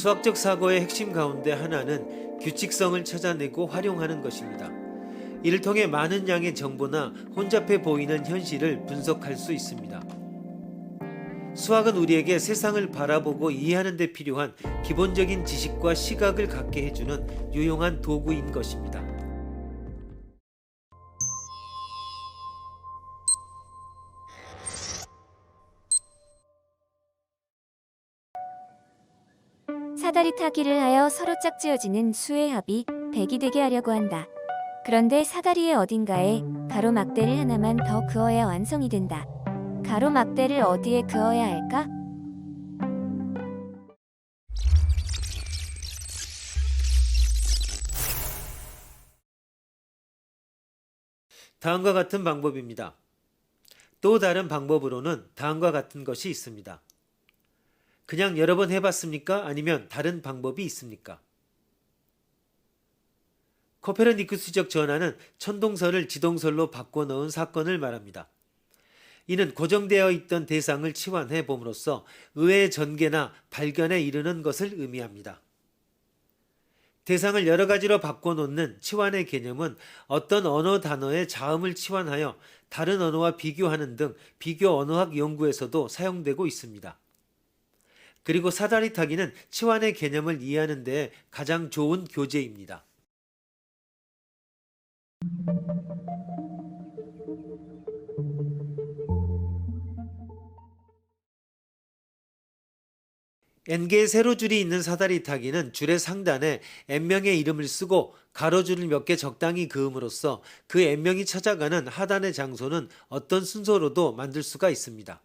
수학적 사고의 핵심 가운데 하나는 규칙성을 찾아내고 활용하는 것입니다. 이를 통해 많은 양의 정보나 혼잡해 보이는 현실을 분석할 수 있습니다. 수학은 우리에게 세상을 바라보고 이해하는 데 필요한 기본적인 지식과 시각을 갖게 해주는 유용한 도구인 것입니다. 사다리 타기를 하여 서로 짝지어지는 수의 합이 백이 되게 하려고 한다. 그런데 사다리의 어딘가에 가로막대를 하나만 더 그어야 완성이 된다. 가로막대를 어디에 그어야 할까? 다음과 같은 방법입니다. 또 다른 방법으로는 다음과 같은 것이 있습니다. 그냥 여러 번 해봤습니까? 아니면 다른 방법이 있습니까? 코페르니쿠스적 전환은 천동설을 지동설로 바꿔 넣은 사건을 말합니다. 이는 고정되어 있던 대상을 치환해 봄으로써 의외의 전개나 발견에 이르는 것을 의미합니다. 대상을 여러 가지로 바꿔놓는 치환의 개념은 어떤 언어 단어의 자음을 치환하여 다른 언어와 비교하는 등 비교 언어학 연구에서도 사용되고 있습니다. 그리고 사다리 타기는 치환의 개념을 이해하는 데 가장 좋은 교재입니다. n개의 세로줄이 있는 사다리 타기는 줄의 상단에 n명의 이름을 쓰고 가로줄을 몇 개 적당히 그음으로써 그 n명이 찾아가는 하단의 장소는 어떤 순서로도 만들 수가 있습니다.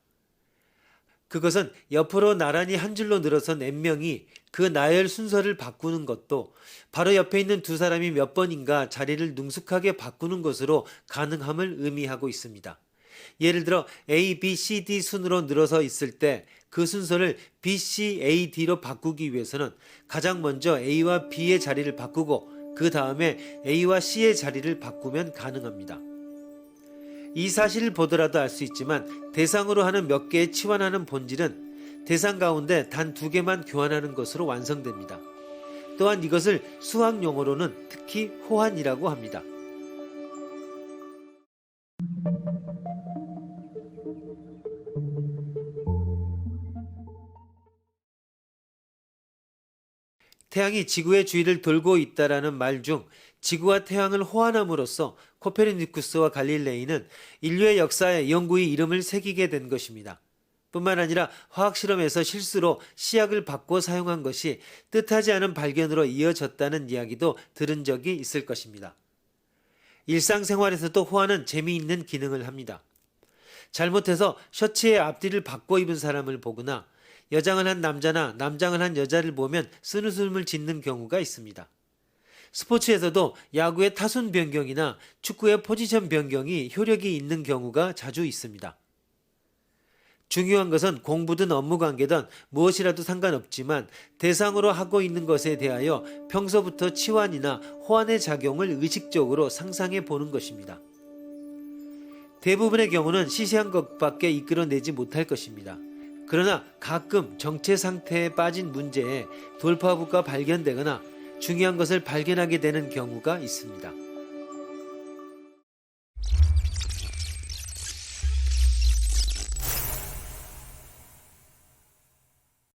그것은 옆으로 나란히 한 줄로 늘어선 n명이 그 나열 순서를 바꾸는 것도 바로 옆에 있는 두 사람이 몇 번인가 자리를 능숙하게 바꾸는 것으로 가능함을 의미하고 있습니다. 예를 들어 A, B, C, D 순으로 늘어서 있을 때 그 순서를 B, C, A, D로 바꾸기 위해서는 가장 먼저 A와 B의 자리를 바꾸고 그 다음에 A와 C의 자리를 바꾸면 가능합니다. 이 사실을 보더라도 알 수 있지만 대상으로 하는 몇 개의 치환하는 본질은 대상 가운데 단 두 개만 교환하는 것으로 완성됩니다. 또한 이것을 수학 용어로는 특히 호환이라고 합니다. 태양이 지구의 주위를 돌고 있다라는 말 중 지구와 태양을 호환함으로써 코페르니쿠스와 갈릴레이는 인류의 역사에 영구히 이름을 새기게 된 것입니다. 뿐만 아니라 화학 실험에서 실수로 시약을 바꿔 사용한 것이 뜻하지 않은 발견으로 이어졌다는 이야기도 들은 적이 있을 것입니다. 일상생활에서도 호환은 재미있는 기능을 합니다. 잘못해서 셔츠의 앞뒤를 바꿔 입은 사람을 보거나 여장을 한 남자나 남장을 한 여자를 보면 쓴웃음을 짓는 경우가 있습니다. 스포츠에서도 야구의 타순 변경이나 축구의 포지션 변경이 효력이 있는 경우가 자주 있습니다. 중요한 것은 공부든 업무 관계든 무엇이라도 상관없지만 대상으로 하고 있는 것에 대하여 평소부터 치환이나 호환의 작용을 의식적으로 상상해 보는 것입니다. 대부분의 경우는 시시한 것밖에 이끌어내지 못할 것입니다. 그러나 가끔 정체 상태에 빠진 문제에 돌파구가 발견되거나 중요한 것을 발견하게 되는 경우가 있습니다.